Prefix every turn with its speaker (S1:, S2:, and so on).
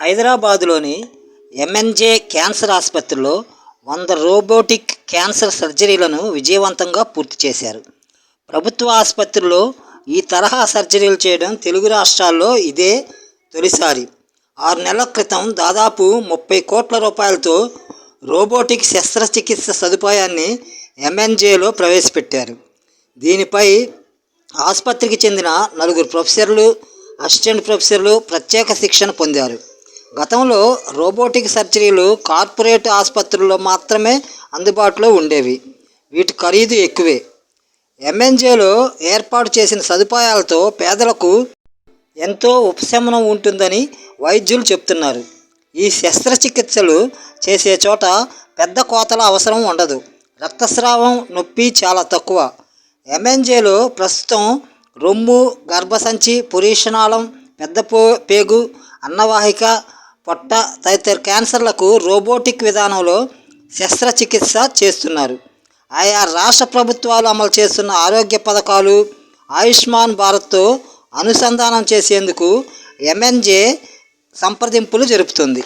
S1: హైదరాబాదులోని MNJ cancer ఆసుపత్రిలో వంద రోబోటిక్ క్యాన్సర్ సర్జరీలను విజయవంతంగా పూర్తి చేశారు. ప్రభుత్వ ఆసుపత్రిలో ఈ తరహా సర్జరీలు చేయడం తెలుగు రాష్ట్రాల్లో ఇదే తొలిసారి. ఆరు నెలల క్రితం దాదాపు ముప్పై కోట్ల రూపాయలతో రోబోటిక్ శస్త్రచికిత్స సదుపాయాన్ని ఎంఎన్జేలో ప్రవేశపెట్టారు. దీనిపై ఆసుపత్రికి చెందిన నలుగురు ప్రొఫెసర్లు అసిస్టెంట్ ప్రొఫెసర్లు ప్రత్యేక శిక్షణ పొందారు. గతంలో రోబోటిక్ సర్జరీలు కార్పొరేట్ ఆసుపత్రుల్లో మాత్రమే అందుబాటులో ఉండేవి. వీటి ఖరీదు ఎక్కువే. ఎంఎన్జేలో ఏర్పాటు చేసిన సదుపాయాలతో పేదలకు ఎంతో ఉపశమనం ఉంటుందని వైద్యులు చెప్తున్నారు. ఈ శస్త్రచికిత్సలు చేసే చోట పెద్ద కోతల అవసరం ఉండదు. రక్తస్రావం నొప్పి చాలా తక్కువ. ఎంఎన్జేలో ప్రస్తుతం రొమ్ము గర్భసంచి పురీషనాళం పెద్ద పో పేగు అన్నవాహిక పొట్ట తదితర క్యాన్సర్లకు రోబోటిక్ విధానంలో శస్త్రచికిత్స చేస్తున్నారు. ఆయా రాష్ట్ర ప్రభుత్వాలు అమలు చేస్తున్న ఆరోగ్య పథకాలు ఆయుష్మాన్ భారత్తో అనుసంధానం చేసేందుకు ఎంఎన్జే సంప్రదింపులు జరుపుతుంది.